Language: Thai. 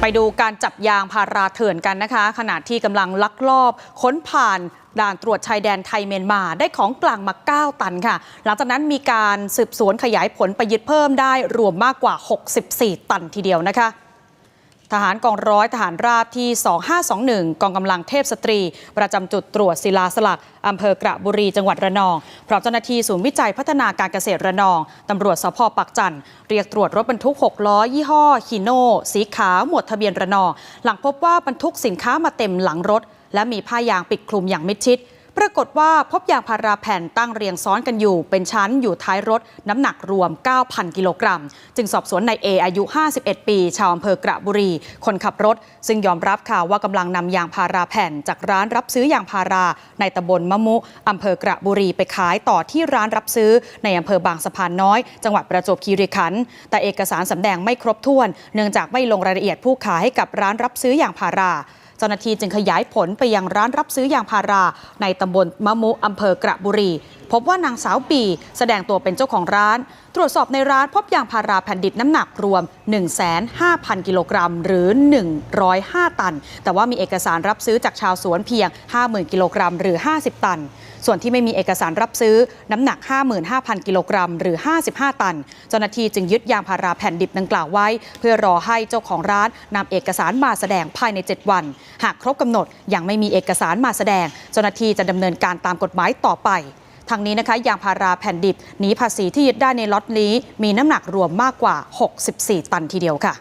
ไปดูการจับยางพาราเถื่อนกันนะคะ ขณะที่กำลังลักลอบค้นผ่านด่านตรวจชายแดนไทยเมียนมาได้ของกลางมา 9 ตันค่ะ หลังจากนั้นมีการสืบสวนขยายผลไปยึดเพิ่มได้รวมมากกว่า 64 ตันทีเดียวนะคะ ทหารกองร้อยทหารราบที่ 2521 กองกำลังเทพสตรี ประจำจุดตรวจศิลาสลักอำเภอกระบุรีจังหวัดระนอง พร้อมเจ้าหน้าที่ศูนย์วิจัยพัฒนาการเกษตรระนองตำรวจสพปักจันทร์เรียกตรวจรถบรรทุก 6 ล้อ ยี่ห้อฮีโน่สีขาวหมวดทะเบียนระนอง หลังพบว่าบรรทุกสินค้ามาเต็มหลังรถ และมีผ้ายางปิดคลุมอย่างมิดชิด ปรากฏว่าพบยางพาราแผ่นตั้งเรียงซ้อนกันอยู่ เป็นชั้นอยู่ท้ายรถ น้ำหนักรวม 9,000 กิโลกรัม จึงสอบสวนนายเออายุ 51 ปี ชาวอำเภอกระบุรี คนขับรถ ซึ่งยอมรับข่าวว่ากำลังนำยางพาราแผ่น จากร้านรับซื้อยางพารา ในตำบลมะมุอำเภอกระบุรีไปขายต่อที่ร้านรับซื้อ ในอำเภอบางสะพานน้อย จังหวัดประจวบคีรีขันธ์แต่เอกสารสำแดงไม่ครบถ้วน เนื่องจากไม่ลงรายละเอียดผู้ขายให้กับร้านรับซื้อยางพารา เจ้าหน้าที่จึงขยายผลไปยังร้านรับซื้อยางพาราในตำบลมะมุอำเภอกระบุรี พบว่านางสาวปีแสดงตัวเป็นเจ้าของร้าน ตรวจสอบในร้านพบยางพาราแผ่นดิบน้ำหนักรวม 1,500,000 กิโลกรัม หรือ 105 ตัน แต่ว่ามีเอกสารรับซื้อจากชาวสวนเพียง 50,000 กิโลกรัม หรือ 50 ตัน ส่วนที่ไม่มีเอกสารรับซื้อน้ำหนัก 55,000 กิโลกรัม หรือ 55 ตัน เจ้าหน้าที่จึงยึดยางพาราแผ่นดิบดังกล่าวไว้ เพื่อรอให้เจ้าของร้านนำเอกสารมาแสดงภายใน 7 วัน หากครบกำหนดยังไม่มีเอกสารมาแสดง เจ้าหน้าที่จะดำเนินการตามกฎหมายต่อไป ทางนี้นะคะยางพาราแผ่นดิบหนีภาษีที่ยึดได้ในล็อตนี้ มีน้ำหนักรวมมากกว่า 64 ตันทีเดียวค่ะ